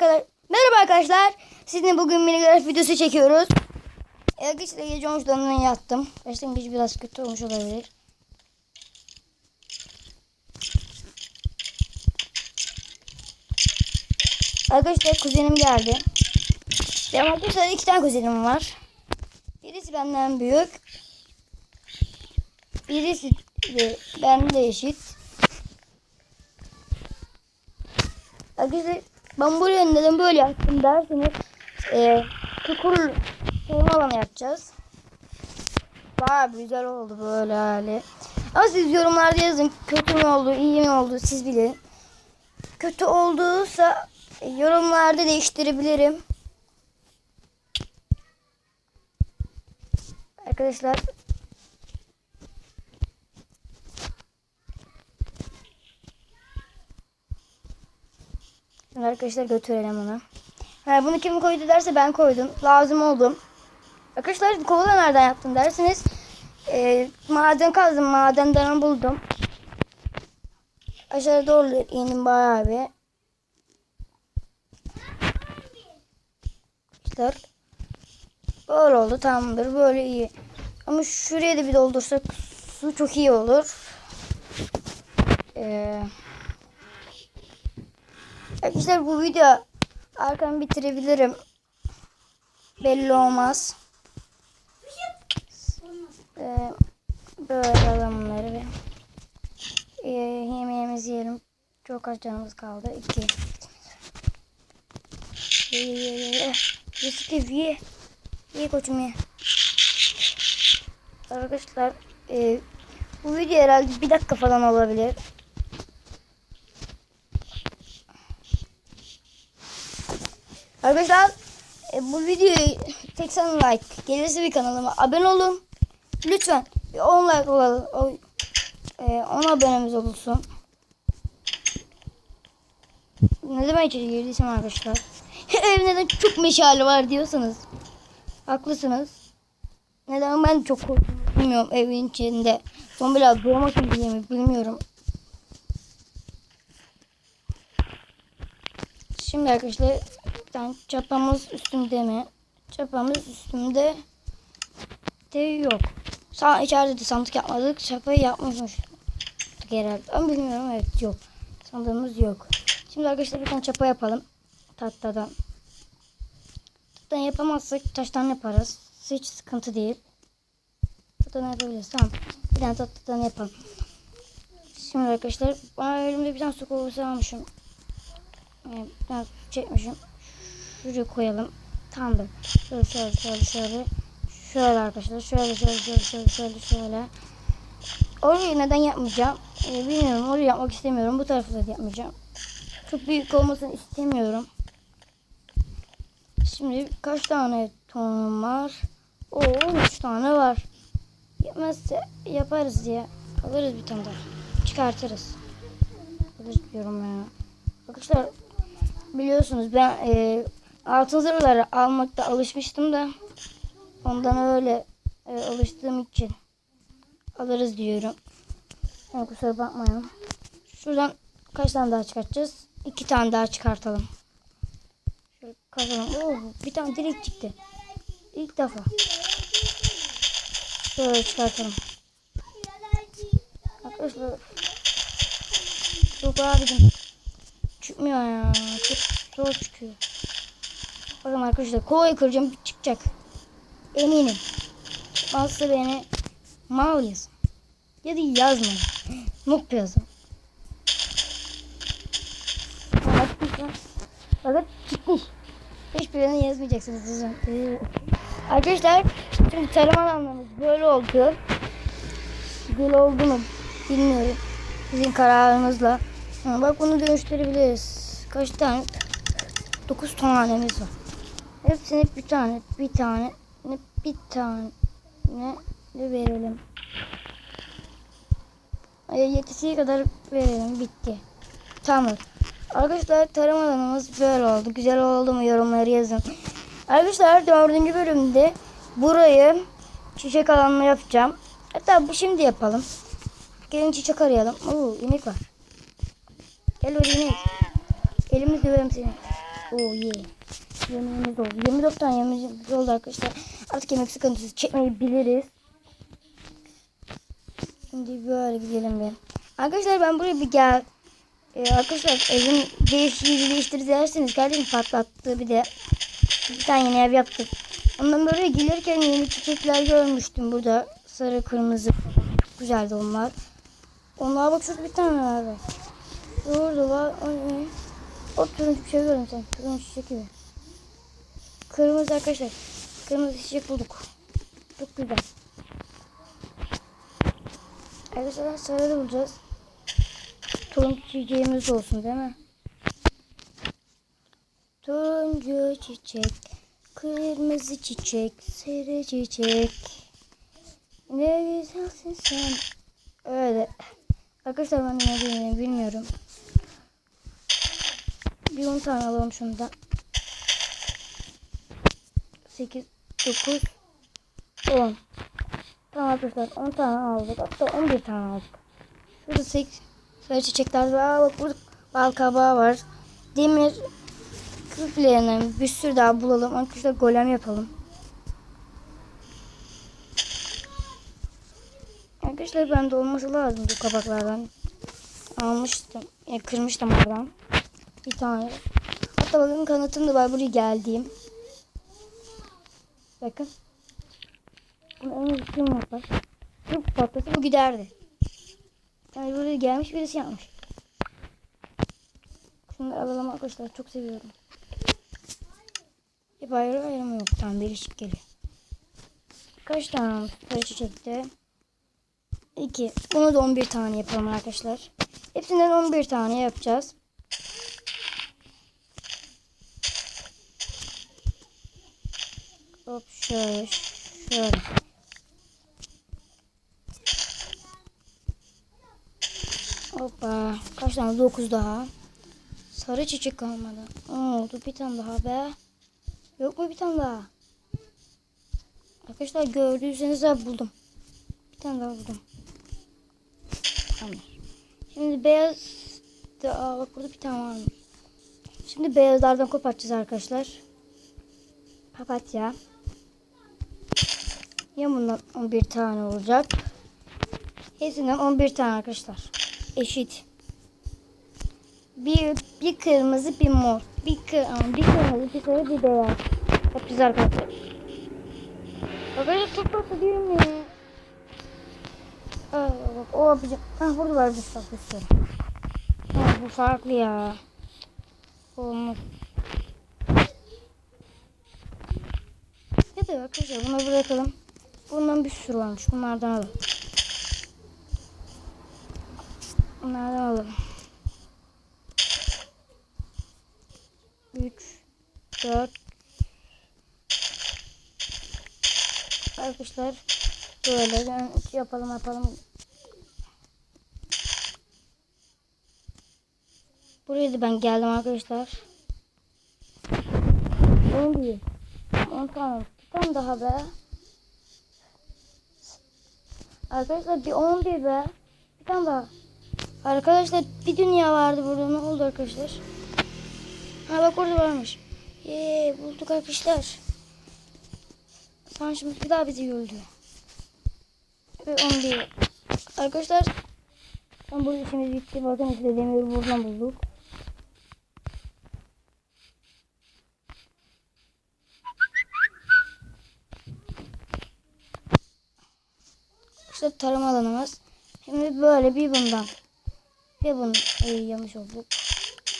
Merhaba arkadaşlar. Sizinle bugün mini videosu çekiyoruz. Arkadaşlar gece 13'den yattım. Başlangıç biraz kötü olmuş olabilir. Arkadaşlar kuzenim geldi. Benim arkadaşlar iki tane kuzenim var. Birisi benden büyük. Birisi de benden eşit. Arkadaşlar ben buraya neden böyle yaptım derseniz e, çukur sorma alanı yapacağız. Baya güzel oldu böyle hali. Ama siz yorumlarda yazın kötü mü oldu iyi mi oldu siz bilin. Kötü olduysa yorumlarda değiştirebilirim. Arkadaşlar arkadaşlar götürelim onu. Ha, bunu kim koydu derse ben koydum. Lazım oldum. Arkadaşlar kovala nereden yaptım derseniz e, maden kazdım. Madenden buldum. Aşağı doğru indim bayağı bir. İşte böyle oldu tamamdır. Böyle iyi. Ama şuraya da bir doldursak su çok iyi olur. Eee Arkadaşlar bu video arkamı bitirebilirim. Belli olmaz. Ee, böyle alalım bunları bir. Ee, yemeğimizi yiyelim. Çok az canımız kaldı. İki. Ye ye ye ye. ye. Ye koçum ye. Arkadaşlar e, bu video herhalde bir dakika falan olabilir. Arkadaşlar e, bu videoyu 80 like gelirse bir kanalıma abone olun. Lütfen bir 10 like olalım. O, e, 10 abonemiz olsun. Ne zaman içeri girdiysem arkadaşlar. Ev neden çok meşale var diyorsanız. Haklısınız. Neden ben çok korkuyorum bilmiyorum evin içinde. Zombiler doğmak diye mi bilmiyorum. Şimdi arkadaşlar bir tane çapamız üstümde mi? Çapamız üstümde de yok. Sağ içeride de sandık yapmadık. Çapayı yapmışmıştık herhalde. Ama bilmiyorum evet yok. Sandığımız yok. Şimdi arkadaşlar bir tane çapa yapalım. Tahtadan. Tahtadan yapamazsak taştan yaparız. Hiç sıkıntı değil. Tahtadan yapabiliriz. Tamam. Bir tane tahtadan yapalım. Şimdi arkadaşlar bana elimde bir tane su kovası almışım. Evet, biraz çekmişim. Şuraya koyalım. Tamamdır. Şöyle şöyle şöyle şöyle. Şöyle arkadaşlar. Şöyle şöyle şöyle şöyle şöyle şöyle. Orayı neden yapmayacağım? Ee, bilmiyorum. Orayı yapmak istemiyorum. Bu tarafı da yapmayacağım. Çok büyük olmasını istemiyorum. Şimdi kaç tane tonum var? Oo 13 tane var. Yetmezse yaparız diye. Alırız bir tane daha. Çıkartırız. Alırız diyorum ya. Arkadaşlar biliyorsunuz ben e, altın zırhları almakta alışmıştım da ondan öyle e, alıştığım için alırız diyorum. Yani kusura bakmayın. Şuradan kaç tane daha çıkartacağız? İki tane daha çıkartalım. Şöyle kazalım. Oo, bir tane direkt çıktı. İlk defa. Şöyle çıkartalım. Arkadaşlar çok abicim çıkmıyor ya. Çok zor çıkıyor. Bakın arkadaşlar kovayı kıracağım çıkacak. Eminim. Çıkmazsa beni mal yazın. Ya da yazmayın. Noob yazın. Bakın çıkmış. Hiçbirini yazmayacaksınız. lütfen. Arkadaşlar şimdi tarım alanlarımız böyle oldu. Böyle oldu mu bilmiyorum. Sizin kararınızla. Bak bunu dönüştürebiliriz. Kaç tane? 9 tanemiz var. Hepsini bir tane, bir tane, bir tane verelim. Yetişiği kadar verelim. Bitti. Tamam. Arkadaşlar tarım alanımız böyle oldu. Güzel oldu mu yorumları yazın. Arkadaşlar dördüncü bölümde burayı çiçek alanına yapacağım. Hatta bu şimdi yapalım. Gelin çiçek arayalım. Oo inek var. Gel oraya inek. Elimiz döverim seni. Oo ye. Yemeğimiz oldu. 24 tane yemeğimiz oldu arkadaşlar. Artık yemek sıkıntısı çekmeyi biliriz. Şimdi böyle gidelim bir. Arkadaşlar ben buraya bir gel. Ee, arkadaşlar evin değiştiği değiştir derseniz kardeşim patlattı bir de. Bir tane yeni ev yaptık. Ondan böyle gelirken yeni çiçekler görmüştüm burada. Sarı kırmızı. Güzeldi onlar. Onlar bak şurada bir tane var. Şurada var. O? O turuncu bir şey görüyorum sen. Turuncu çiçek gibi. Kırmızı arkadaşlar. Kırmızı çiçek bulduk. Çok güzel. Arkadaşlar sarı bulacağız. Turuncu çiçeğimiz olsun değil mi? Turuncu çiçek, kırmızı çiçek, sarı çiçek. Ne güzelsin sen. Öyle. Arkadaşlar ben ne diyeyim bilmiyorum. Bir 10 tane alalım şundan. 8, 9, 10. Tamam arkadaşlar 10 tane aldık. Hatta 11 tane aldık. Şurada 8 sarı çiçekler var. Bak burada bal kabağı var. Demir küplerinden bir sürü daha bulalım. Arkadaşlar golem yapalım. Arkadaşlar bende olması lazım bu kabaklardan. Almıştım. Yani kırmıştım oradan. Bir tane. Hatta bakın kanıtım da var buraya geldiğim. Bakın. Bunu en kim yapar? Bu patlasa bu giderdi. Yani buraya gelmiş birisi yapmış. Şunları alalım arkadaşlar. Çok seviyorum. Hep ayrı ayrı mı yok? Tamam birleşik geliyor. Kaç tane almış sarı çiçekte? 2. Bunu da 11 tane yapalım arkadaşlar. Hepsinden 11 tane yapacağız. Hop şöyle şöyle. Hoppa. Kaç tane? 9 daha. Sarı çiçek kalmadı. Aa, oldu bir tane daha be. Yok mu bir tane daha? Arkadaşlar gördüyseniz de buldum. Bir tane daha buldum. Tamam. Şimdi beyaz da, bak burada bir tane var? Şimdi beyazlardan kopartacağız arkadaşlar. Papatya. Ya bundan 11 tane olacak. Hepsinden 11 tane arkadaşlar. Eşit. Bir, bir kırmızı bir mor. Bir, kır, bir kırmızı bir sarı bir beyaz. Yapacağız arkadaşlar. Arkadaşlar çok tatlı değil mi? Aa, bak o yapacak. Hah burada var bir bak bir sürü. Ha, bu farklı ya. Olmaz. Ya da arkadaşlar bunu bırakalım. Bundan bir sürü varmış. Bunlardan alalım. Bunlardan alalım. 3 4 Arkadaşlar böyle yapalım yapalım. Buraya da ben geldim arkadaşlar. 11 10 tane. Bir tane daha be. Arkadaşlar bir 11 be. Bir tane daha. Arkadaşlar bir dünya vardı burada. Ne oldu arkadaşlar? Ha bak orada varmış. Yee bulduk arkadaşlar. Sanşımız bir daha bizi öldü. Ve 11. Arkadaşlar ben bu işimiz bitti. Bakın işte demiri buradan bulduk. İşte tarım alanımız. Şimdi böyle bir bundan. Bir bundan. Ay, yanlış olduk.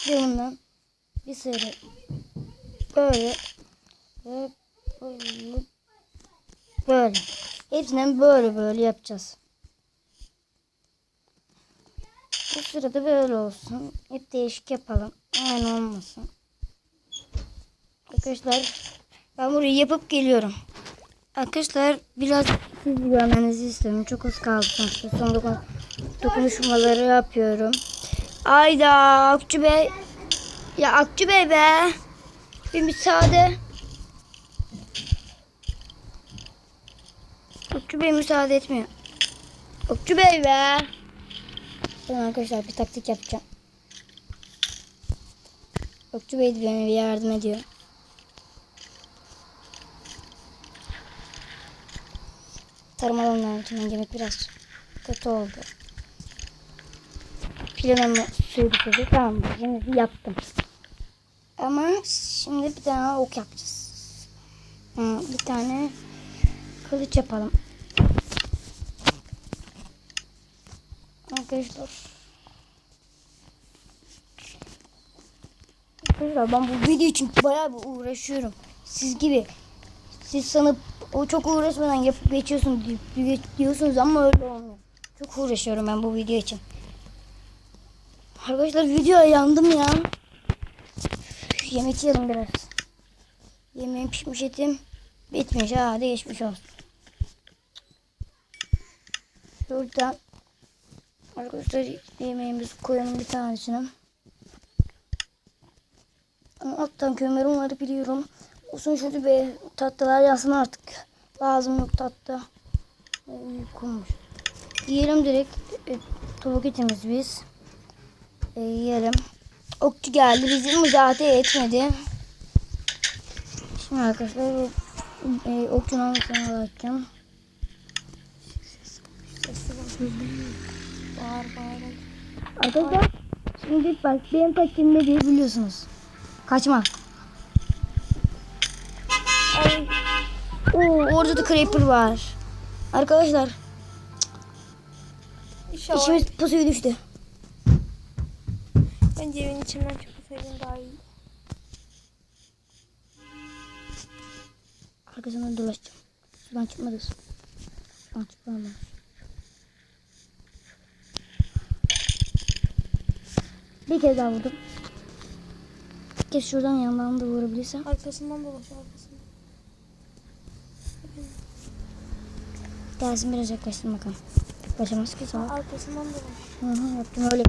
Bir bundan. Bir sarı. Böyle. Ve böyle. Böyle. Hepsinden böyle böyle yapacağız. Bu sırada böyle olsun. Hep değişik yapalım. Aynı olmasın. Arkadaşlar ben burayı yapıp geliyorum. Arkadaşlar biraz siz görmenizi istiyorum. Çok az kaldı sonuçta. Son dokun dokunuşmaları yapıyorum. Ayda Akçı Bey. Ya Akçı Bey be. Bir müsaade. Okçu Bey müsaade etmiyor. Okçu Bey be. Ben arkadaşlar bir taktik yapacağım. Okçu Bey de bana yardım ediyor. Tarım alanlarının içinden yemek biraz kötü oldu. Planımı sürdürdü. Tamam şimdi yaptım. Ama şimdi bir tane ok yapacağız. Bir tane kılıç yapalım. Arkadaşlar. Arkadaşlar ben bu video için bayağı bir uğraşıyorum. Siz gibi. Siz sanıp o çok uğraşmadan yapıp geçiyorsun di- diyorsunuz ama öyle olmuyor. Çok uğraşıyorum ben bu video için. Arkadaşlar videoya yandım ya. Üf, Yemek yiyelim biraz. Yemeğim pişmiş etim bitmiş. Hadi geçmiş olsun. Şuradan arkadaşlar yemeğimizi koyalım bir tanesine. Ama alttan kömürüm var biliyorum. Olsun şurada bir tatlılar yazsın artık. Lazım yok tatlı. Ee, Uykummuş. Yiyelim direkt. E, tavuk etimiz biz. E, yiyelim. Okçu geldi. Bizi müdahale etmedi. Şimdi arkadaşlar e, okçunun anlatımına bakacağım. Bağır bağır. Arkadaşlar şimdi bak benim taktiğim ne diye biliyorsunuz. Kaçma. Oo, orada da creeper var. Arkadaşlar inşallah. içimiz pusuya düştü. Bence evin içinden çıkmasaydın daha iyi. Arkasından dolaşacağım. Şuradan çıkmadı. Şuradan çıkmadı. Bir kez daha vurdum. Bir kez şuradan yandan da vurabilirsem. Arkasından dolaş arkasından. Gelsin biraz yaklaştım bakalım. Yaklaşamaz ki sağ ol. Arkasından dolaş. Hı hı yaptım öyle.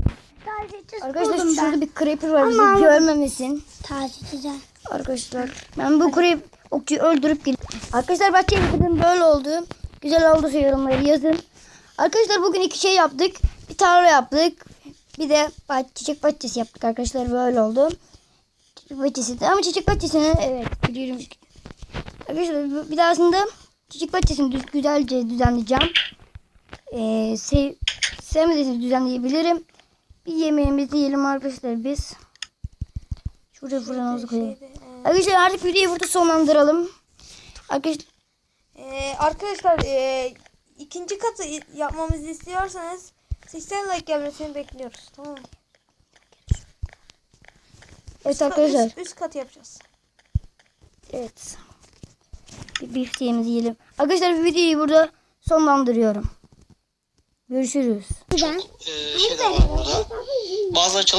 Arkadaşlar şurada bir creeper var bizi Ama- görmemesin. Tacizler. Arkadaşlar ben bu creep okçuyu öldürüp gel. Arkadaşlar bahçeyi bitirdim böyle oldu. Güzel oldu yorumları yazın. Arkadaşlar bugün iki şey yaptık. Bir tarla yaptık. Bir de bah- çiçek bahçesi yaptık arkadaşlar böyle oldu. Çiçek bahçesi de ama çiçek bahçesini evet biliyorum. Arkadaşlar bir daha aslında çiçek bahçesini düz, güzelce düzenleyeceğim. Ee, sev, sevmediyseniz düzenleyebilirim. Bir yemeğimizi yiyelim arkadaşlar biz. Şuraya fırınımızı koyalım. Şeyde, e, Arkadaşlar artık videoyu burada sonlandıralım. Arkadaşlar e, arkadaşlar e, ikinci katı yapmamızı istiyorsanız 80 like gelmesini bekliyoruz. Tamam mı? evet arkadaşlar. Üst, üst katı yapacağız. Evet. Bifteğimizi yiyelim. Arkadaşlar videoyu burada sonlandırıyorum. Görüşürüz. Güzel. Ee, şeyler var burada. Bazıları